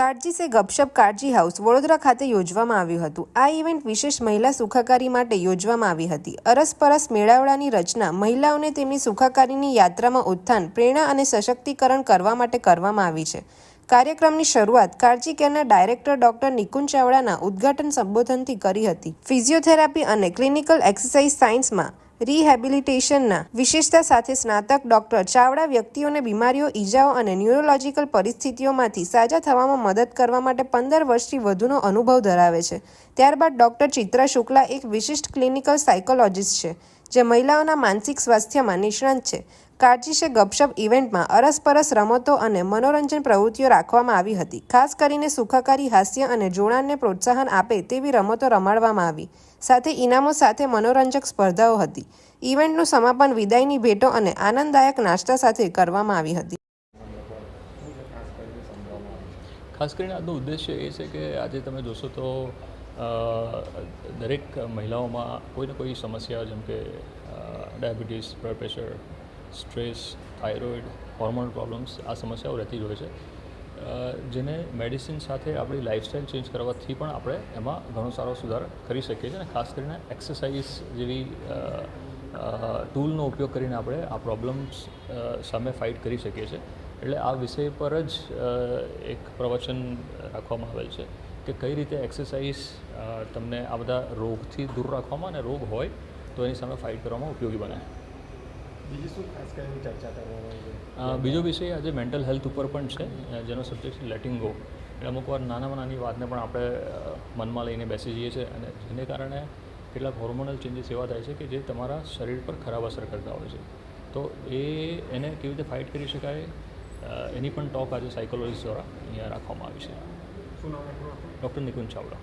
કાળજી સે ગપશપ કાળજી હાઉસ વડોદરા ખાતે યોજવામાં આવ્યું હતું. આ ઇવેન્ટ વિશેષ મહિલા સુખાકારી માટે યોજવામાં આવી હતી. અરસપરસ મેળાવડાની રચના મહિલાઓને તેમની સુખાકારીની યાત્રામાં ઉત્થાન, પ્રેરણા અને સશક્તિકરણ કરવા માટે કરવામાં આવી છે. કાર્યક્રમની શરૂઆત કાળજી કેરના ડાયરેક્ટર ડોક્ટર નિકુંજ ચાવડાના ઉદ્ઘાટન સંબોધનથી કરી હતી. ફિઝિયોથેરાપી અને ક્લિનિકલ એક્સરસાઇઝ સાયન્સમાં રિહેબિલિટેશનના વિશેષતા સાથે સ્નાતક ડોક્ટર ચાવડા વ્યક્તિઓને બીમારીઓ, ઈજાઓ અને ન્યુરોલોજીકલ પરિસ્થિતિઓમાંથી સાજા થવામાં મદદ કરવા માટે પંદર વર્ષથી વધુનો અનુભવ ધરાવે છે. ત્યારબાદ ડોક્ટર ચિત્રા શુક્લા એક વિશિષ્ટ ક્લિનિકલ સાયકોલોજિસ્ટ છે. જે મહિલાઓના માનસિક સ્વાસ્થ્યમાં નિષ્ણાંત છે. કાળજીશે ગપશપ ઇવેન્ટમાં અરસપરસ રમતો અને મનોરંજન પ્રવૃત્તિઓ રાખવામાં આવી હતી. ખાસ કરીને સુખાકારી, હાસ્ય અને જોડાણને પ્રોત્સાહન આપે તેવી રમતો રમાડવામાં આવી. સાથે ઇનામો સાથે મનોરંજક સ્પર્ધાઓ હતી. ઇવેન્ટનું સમાપન વિદાયની ભેટો અને આનંદદાયક નાસ્તા સાથે કરવામાં આવી હતી. ખાસ કરીને આજનો ઉદ્દેશ્ય એ છે કે આજે તમે જોશો તો દરેક મહિલાઓમાં કોઈને કોઈ સમસ્યા, જેમ કે diabetes, blood pressure, stress, thyroid, hormonal problems, આ સમસ્યાઓ રહેતી જ હોય છે. જેને મેડિસિન સાથે આપણી લાઇફસ્ટાઇલ ચેન્જ કરવાથી પણ આપણે એમાં ઘણો સારો સુધાર કરી શકીએ છીએ અને ખાસ કરીને એક્સરસાઇઝ જેવી ટૂલનો ઉપયોગ કરીને આપણે આ પ્રોબ્લેમ્સ સામે ફાઇટ કરી શકીએ છીએ. એટલે આ વિષય પર જ એક પ્રવચન રાખવામાં આવેલ છે. કે કઈ રીતે એક્સરસાઇઝ તમને આ બધા રોગથી દૂર રાખવામાં અને રોગ હોય તો એની સામે ફાઇટ કરવામાં ઉપયોગી બને. બીજી શું ખાસ કરીને ચર્ચા કરવામાં બીજો વિષય આજે મેન્ટલ હેલ્થ ઉપર પણ છે જેનો સબ્જેક્ટ છે લેટિંગ ગો એટલે અમુક વાર નાનામાં નાની વાતને પણ આપણે મનમાં લઈને બેસી જઈએ છીએ અને જેને કારણે કેટલાક હોર્મોનલ ચેન્જીસ એવા થાય છે કે જે તમારા શરીર પર ખરાબ અસર કરતા હોય છે. તો એ એને કેવી રીતે ફાઇટ કરી શકાય? એની પણ ટોક આજે સાયકોલોજીસ્ટ દ્વારા અહીંયા રાખવામાં આવી છે. શું નામ આપણું નિકુંજ ચાવડા